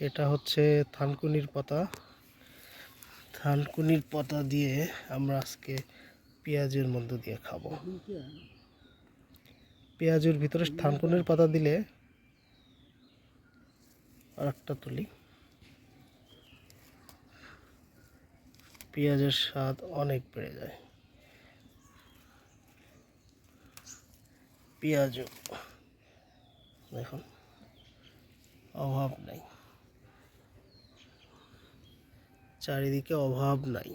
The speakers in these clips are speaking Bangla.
এটা হচ্ছে থানকুনির পাতা। থানকুনির পাতা দিয়ে আমরা আজকে পেঁয়াজের মধ্য দিয়ে খাব। পেঁয়াজের ভিতরে থানকুনির পাতা দিলে আর একটা তুলি। পেঁয়াজের স্বাদ অনেক বেড়ে যায়। পেঁয়াজও, দেখুন, অভাব নাই। চারিদিকে অভাব নাই।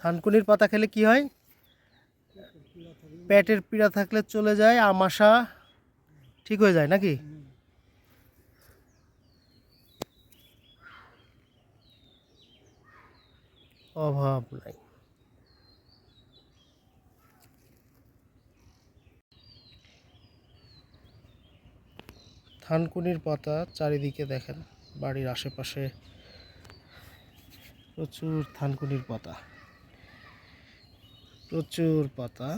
থানকুনির পাতা খেলে কি হয়? পেটের পীড়া থাকলে চলে যায়, আমাশা ঠিক হয়ে যায় নাকি? অভাব নাই। থানকুনির পাতা চারিদিকে দেখেন, বাড়ির আশেপাশে প্রচুর থানকুনির পাতা। প্রচুর পাতা।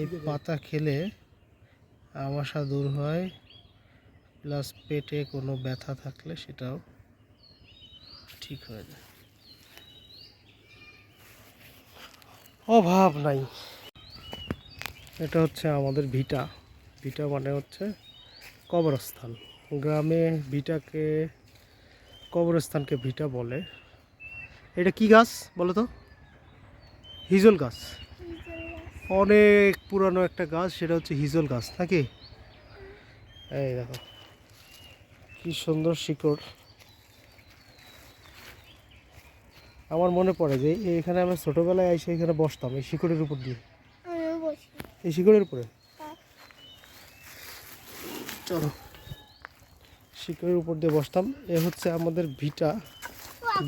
এই পাতা খেলে আমাশা দূর হয়, প্লাস পেটে কোনো ব্যথা থাকলে সেটাও ঠিক হয়ে যায়। অভাব নাই। এটা হচ্ছে আমাদের ভিটা। ভিটা মানে হচ্ছে কবরস্থান। গ্রামে ভিটাকে কবরস্থানকে ভিটা বলে। এটা কি গাছ বলো তো? হিজল গাছ। অনেক পুরানো একটা গাছ সেটা হচ্ছে হিজল গাছ নাকি? এই দেখো কি সুন্দর শিকড়। আমার মনে পড়ে যে এখানে আমরা ছোটোবেলায় এসে এখানে বসতাম এই শিকড়ের উপর দিয়ে। এই শিকড়ের উপরে। চলো। শিকড়ের উপর দিয়ে বসতাম। এ হচ্ছে আমাদের ভিটা।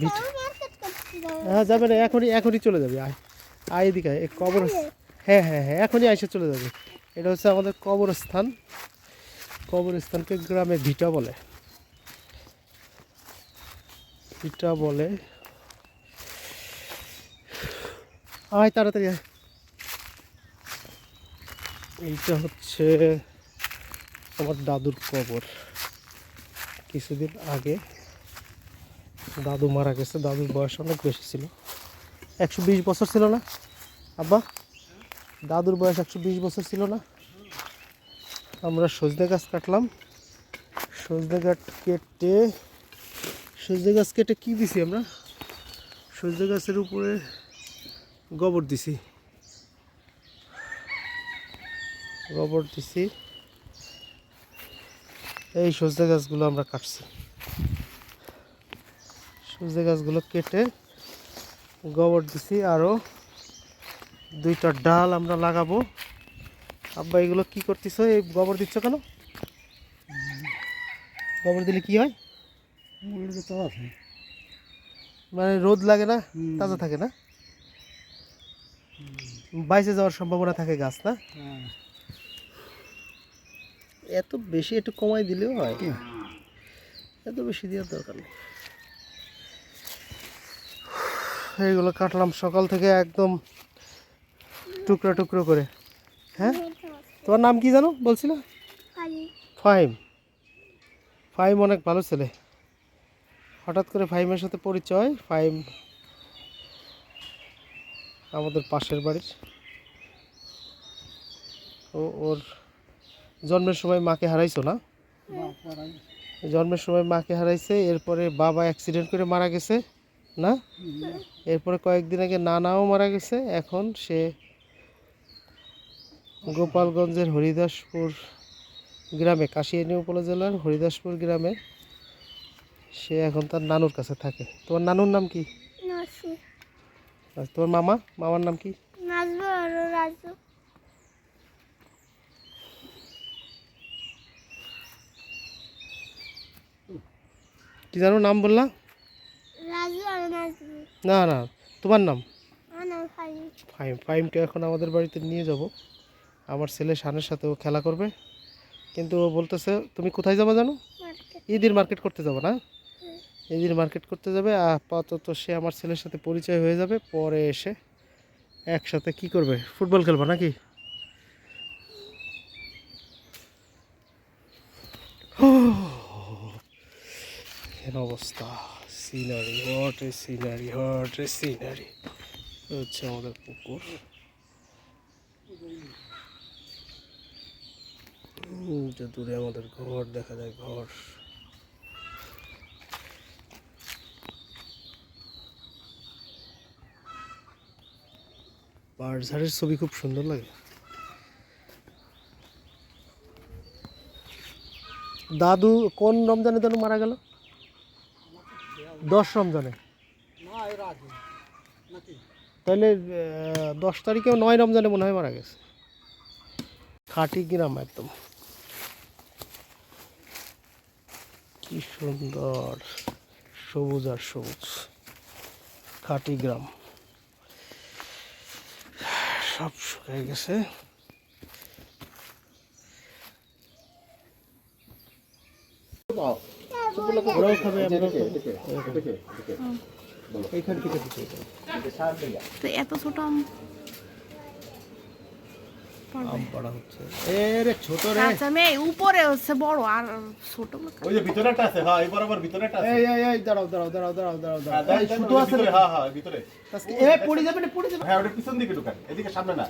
ভিটা মার্কেট করতে যাব। হ্যাঁ যাবে না এখনই এখনই চলে যাবে। আয় আয় এদিকে। এ কবর হ্যাঁ হ্যাঁ হ্যাঁ এখনই আইসে চলে যাবে। এটা হচ্ছে আমাদের কবরস্থান। কবরস্থানকে গ্রামে ভিটা বলে। ভিটা বলে। আয় তাড়াতাড়ি আয়। এইটা হচ্ছে আমার দাদুর কবর। কিছুদিন আগে দাদু মারা গেছে, দাদুর বয়স অনেক বেশি ছিল। একশো বিশ বছর ছিল না? আব্বা, দাদুর বয়স একশো বিশ বছর ছিল না? আমরা সজনে গাছ কাটলাম। সজনে গাছ কেটে, সজনে গাছ কেটে কী দিছি আমরা? সজনে গাছের উপরে গোবর দিছি। গোবর দিছি। এই সজনে গাছগুলো আমরা কাটছি। সজনে গাছগুলো কেটে গোবর দিছি আরও দুইটা ডাল আমরা লাগাবো। আব্বা এগুলো কি করতেছো? এই গোবর দিচ্ছ কেন? গোবর দিলে কি হয়? মানে রোদ লাগে না? তাজা থাকে না? বাইসে যাওয়ার সম্ভাবনা থাকে গাছ না? এত বেশি একটু কমাই দিলেও হয়। এত বেশি দেওয়ার দরকার নেই। এইগুলো কাটলাম সকাল থেকে একদম টুকরো টুকরো করে। হ্যাঁ? তোমার নাম কি জানো? বলছিল? ফাইম ফাইম অনেক ভালো ছেলে। হঠাৎ করে ফাইমের সাথে পরিচয় ফাইম আমাদের পাশের বাড়ির। ও ওর জন্মের সময় মাকে হারাইছো না? জন্মের সময় মাকে হারাইছে এরপরে বাবা অ্যাক্সিডেন্ট করে মারা গেছে না? এরপরে কয়েকদিন আগে নানাও মারা গেছে এখন সে গোপালগঞ্জের হরিদাসপুর গ্রামে কাশিয়ানী উপজেলার হরিদাসপুর গ্রামে সে এখন তার নানুর কাছে থাকে। তোমার নানুর নাম কি? তোমার মামা? মামার নাম কি? রাজু। কি জানো নাম বললা রাজু আর নাচবো না না তোমার নাম? ফাইম ফাইমকে এখন আমাদের বাড়িতে নিয়ে যাব। আমার ছেলে শানের সাথে ও খেলা করবে। কিন্তু ও বলতেছে তুমি কোথায় যাব জানো? ঈদের মার্কেট করতে যাব না? ঈদের মার্কেট করতে যাবে আপাতত সে আমার ছেলের সাথে পরিচয় হয়ে যাবে পরে এসে একসাথে কি করবে? ফুটবল খেলব নাকি? অবস্থা। সিনারি হট এ সিনারি হট এ সিনারি। হচ্ছে আমাদের পুকুর। দূরে আমাদের ঘর, দেখা যায় ঘর। পাহাড় ছবি খুব সুন্দর লাগে। দাদু কোন রমজানে যেন মারা গেল? দশ রমজানে? তাহলে দশ তারিখেও নয় রমজানে মনে হয় মারা গেছে। খাঁটি গ্রাম একদম। কি সুন্দর, সবুজ আর সবুজ। খাঁটি গ্রাম। সব শুকিয়ে গেছে। ওরাও খাবে এইখান থেকে তো এত ছোট আম আম পাড়া হচ্ছে। এ রে ছোট রে। আচ্ছা আমি উপরে হচ্ছে বড় আর ছোট ওই যে ভিতরেটা আছে হ্যাঁ এই বরাবর ভিতরেটা আছে। এই এই এই দাঁড়াও দাঁড়াও দাঁড়াও দাঁড়াও দাঁড়াও হ্যাঁ, দাঁড়াও এই দেন, আছে হ্যাঁ হ্যাঁ ভিতরে। এ পড়ে যাবে না পড়ে যাবে? হ্যাঁ ওটা পিছন দিকে ঢুকান এদিকে সামনে না।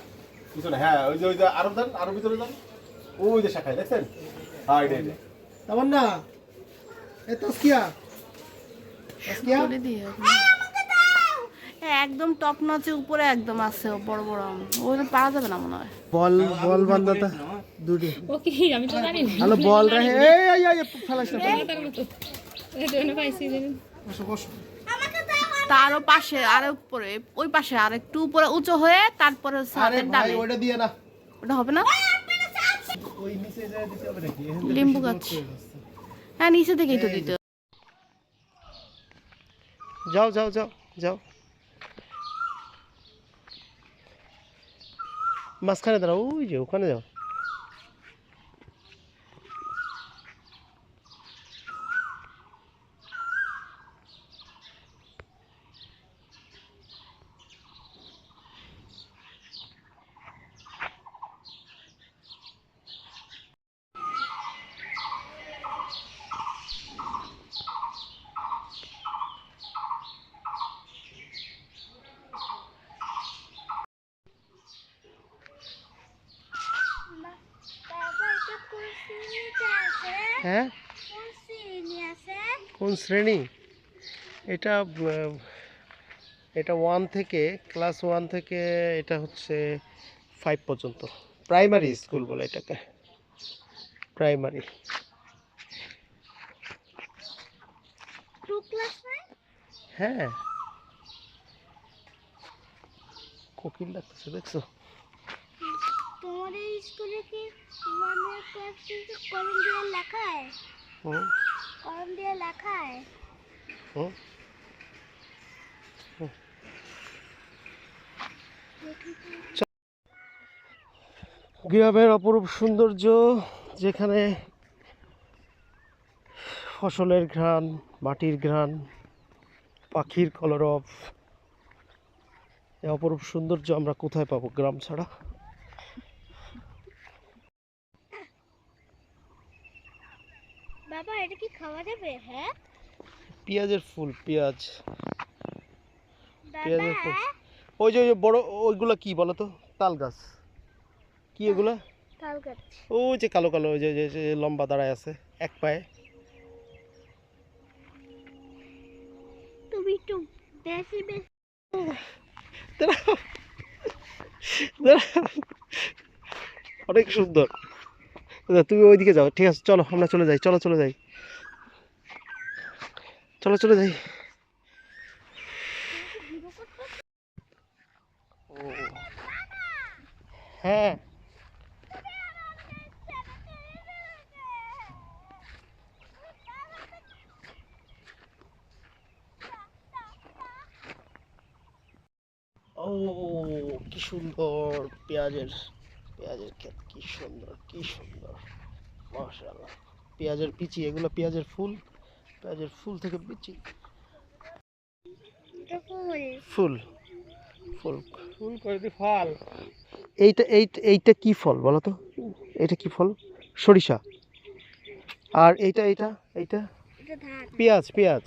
পিছনে হ্যাঁ ওই যে ওই যে আরও দেন আরও ভিতরে যান ওই যে শাখায় দেখছেন? হ্যাঁ এটা এটা না এ তাসকিয়া। তাসকিয়া? একদম টপ নচে উপরে একদম আছে বড় বড় আম। পারা যাবে না মনে হয়। বল বল বান্দাটা। দুটি। ওকে আমি তো জানি না। হ্যালো বল রাহে এই এই এই ফেলাস না তারও পাশে আর উপরে ওই পাশে আর একটু উপরে উঁচু হয়ে তারপরে ভাই ডালে। ওটা দিয়ে না। ওটা হবে না? ওই নিচে যায় দিতে হবে নাকি? লিম্বু গাছ। হ্যাঁ নিচে থেকেই তো দিত। যাও যাও যাও যাও। মাঝখানে দাঁড়াও ওই যে ওখানে যাও বাবা এটা কোন শ্রেণীতে আছে হ্যাঁ? কোন শ্রেণি? এটা এটা ওয়ান থেকে ক্লাস ওয়ান থেকে এটা হচ্ছে ফাইভ পর্যন্ত। প্রাইমারি স্কুল বলে এটাকে। প্রাইমারি হ্যাঁ। কোকিল ডাকতেছে, দেখছ? এই স্কুলে কি ওয়ানের কলম দিয়ে লেখায়? হুম? কলম দিয়ে লেখায়? হুম? গ্রামের অপরূপ সৌন্দর্য যেখানে ফসলের ঘ্রাণ মাটির ঘ্রাণ পাখির কলরব এই অপরূপ সৌন্দর্য আমরা কোথায় পাবো গ্রাম ছাড়া? বাবা এটা কি খাওয়া যাবে? হ্যাঁ? পেঁয়াজের ফুল পেঁয়াজ। পেঁয়াজের ফুল। ওই যে বড় ওইগুলো কি বলো তো তাল গাছ কি এগুলা? তাল গাছ ওই যে কালো কালো ওই যে লম্বা দাঁড়ায় আছে এক পায়ে। তুমি একটু বেশি বেশি। অনেক সুন্দর। তুমি ওইদিকে যাও, ঠিক আছে, চলো, আমরা চলে যাই, চলো, চলে যাই। চলো, চলে যাই। হ্যাঁ। ও, কি সুন্দর পেঁয়াজের পেঁয়াজের ক্ষেত কি সুন্দর কি সুন্দর। মাশাআল্লাহ। পেঁয়াজের বিচি এগুলো পেঁয়াজের ফুল। পেঁয়াজের ফুল থেকে বিচি এটা ফুল। ফুল। ফুল। ফুল করে দি ফল। এইটা এই এইটা কি ফল বলো তো? এটা কি ফল? সরিষা। আর এইটা এইটা এইটা? পেঁয়াজ পেঁয়াজ।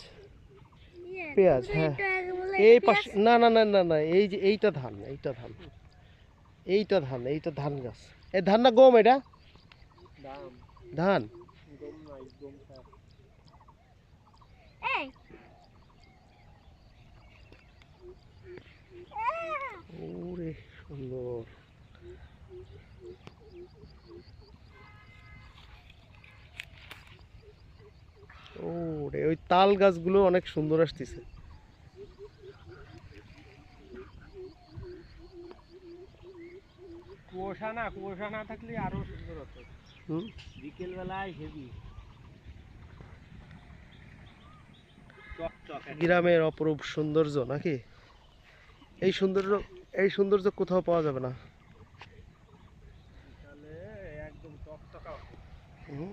পেঁয়াজ, হ্যাঁ। এই পাশে না না না না না এই যে এইটা ধান এইটা ধান। এইটা ধান এইটা ধান গাছ। এই ধান না গম এটা? ধান? এই। আহ! ওরে সুন্দর। ওরে ওই তাল গাছগুলো অনেক সুন্দর আসতেছে। কুয়াশা না কুয়াশা না থাকলে আরও সুন্দর হতো। হুম? বিকেল বেলায় হেভি গ্রামের অপরূপ সৌন্দর্য নাকি? এই সৌন্দর্য এই সৌন্দর্য কোথাও পাওয়া যাবে না। একদম টকটকা হুম?